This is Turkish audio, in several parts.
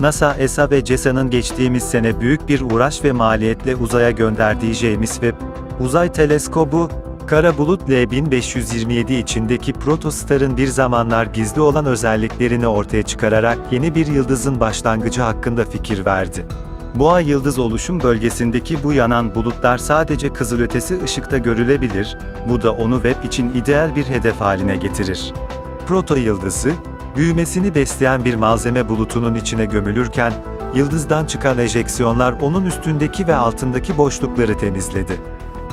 NASA, ESA ve CESA'nın geçtiğimiz sene büyük bir uğraş ve maliyetle uzaya gönderdiği James Webb Uzay Teleskobu, Kara Bulut L1527 içindeki protostarın bir zamanlar gizli olan özelliklerini ortaya çıkararak yeni bir yıldızın başlangıcı hakkında fikir verdi. Boğa yıldız oluşum bölgesindeki bu yanan bulutlar sadece kızılötesi ışıkta görülebilir, bu da onu Webb için ideal bir hedef haline getirir. Proto yıldızı, büyümesini besleyen bir malzeme bulutunun içine gömülürken, yıldızdan çıkan ejeksiyonlar onun üstündeki ve altındaki boşlukları temizledi.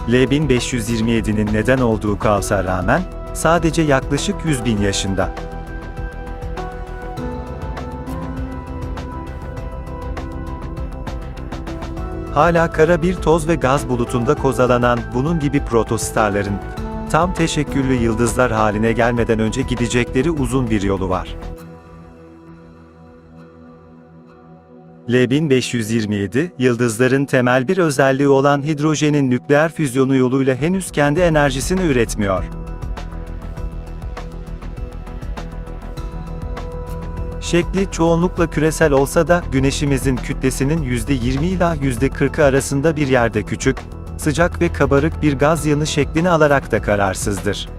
L1527'nin neden olduğu kaosa rağmen, sadece yaklaşık 100 bin yaşında. Hala kara bir toz ve gaz bulutunda kozalanan bunun gibi protostarların, tam teşekküllü yıldızlar haline gelmeden önce gidecekleri uzun bir yolu var. L1527, yıldızların temel bir özelliği olan hidrojenin nükleer füzyonu yoluyla henüz kendi enerjisini üretmiyor. Şekli çoğunlukla küresel olsa da Güneşimizin kütlesinin %20 ila %40'ı arasında bir yerde küçük, sıcak ve kabarık bir gaz yanı şeklini alarak da kararsızdır.